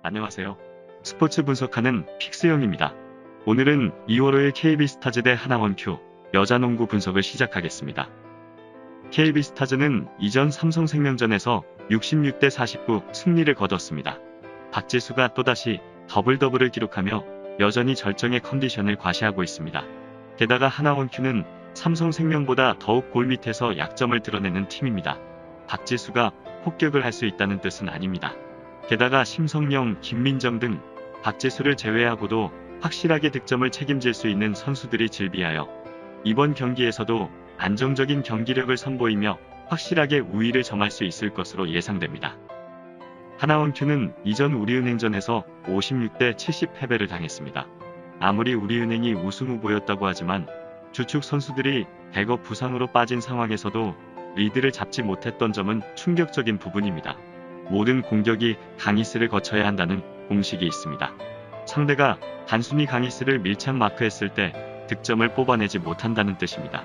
안녕하세요. 스포츠 분석하는 픽스형입니다. 오늘은 2월 5일 KB스타즈 대 하나원큐 여자농구 분석을 시작하겠습니다. KB스타즈는 이전 삼성생명전에서 66대 49 승리를 거뒀습니다. 박지수가 또다시 더블 더블을 기록하며 여전히 절정의 컨디션을 과시하고 있습니다. 게다가 하나원큐는 삼성생명보다 더욱 골 밑에서 약점을 드러내는 팀입니다. 박지수가 폭격을 할 수 있다는 뜻은 아닙니다. 게다가 심성영, 김민정 등 박지수를 제외하고도 확실하게 득점을 책임질 수 있는 선수들이 질비하여 이번 경기에서도 안정적인 경기력을 선보이며 확실하게 우위를 점할 수 있을 것으로 예상됩니다. 하나원큐는 이전 우리은행전에서 56대 70 패배를 당했습니다. 아무리 우리은행이 우승 후보였다고 하지만 주축 선수들이 대거 부상으로 빠진 상황에서도 리드를 잡지 못했던 점은 충격적인 부분입니다. 모든 공격이 강희스를 거쳐야 한다는 공식이 있습니다. 상대가 단순히 강희스를 밀착 마크했을 때 득점을 뽑아내지 못한다는 뜻입니다.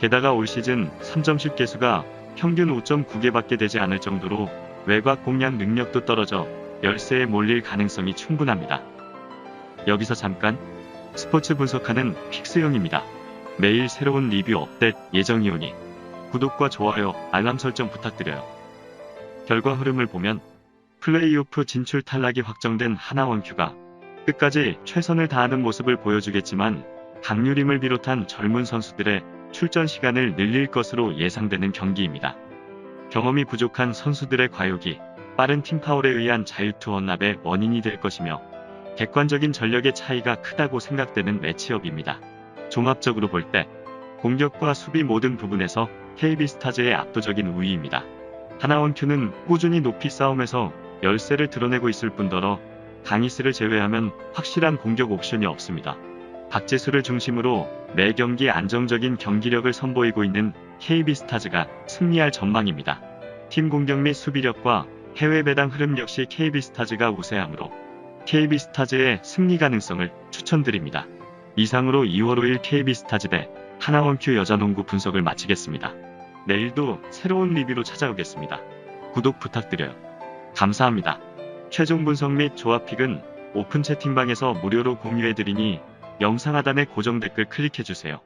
게다가 올 시즌 3점슛 개수가 평균 5.9개밖에 되지 않을 정도로 외곽 공략 능력도 떨어져 열세에 몰릴 가능성이 충분합니다. 여기서 잠깐 스포츠 분석하는 픽스형입니다. 매일 새로운 리뷰 업데이트 예정이오니 구독과 좋아요, 알람 설정 부탁드려요. 결과 흐름을 보면 플레이오프 진출 탈락이 확정된 하나원큐가 끝까지 최선을 다하는 모습을 보여주겠지만 강유림을 비롯한 젊은 선수들의 출전 시간을 늘릴 것으로 예상되는 경기입니다. 경험이 부족한 선수들의 과욕이 빠른 팀파울에 의한 자유투 헌납의 원인이 될 것이며 객관적인 전력의 차이가 크다고 생각되는 매치업입니다. 종합적으로 볼 때 공격과 수비 모든 부분에서 KB스타즈의 압도적인 우위입니다. 하나원큐는 꾸준히 높이 싸움에서 열세를 드러내고 있을 뿐더러 강희스를 제외하면 확실한 공격 옵션이 없습니다. 박재수를 중심으로 매 경기 안정적인 경기력을 선보이고 있는 KB스타즈가 승리할 전망입니다. 팀 공격 및 수비력과 해외 배당 흐름 역시 KB스타즈가 우세하므로 KB스타즈의 승리 가능성을 추천드립니다. 이상으로 2월 5일 KB스타즈 대 하나원큐 여자농구 분석을 마치겠습니다. 내일도 새로운 리뷰로 찾아오겠습니다. 구독 부탁드려요. 감사합니다. 최종 분석 및 조합픽은 오픈 채팅방에서 무료로 공유해드리니 영상 하단의 고정 댓글 클릭해주세요.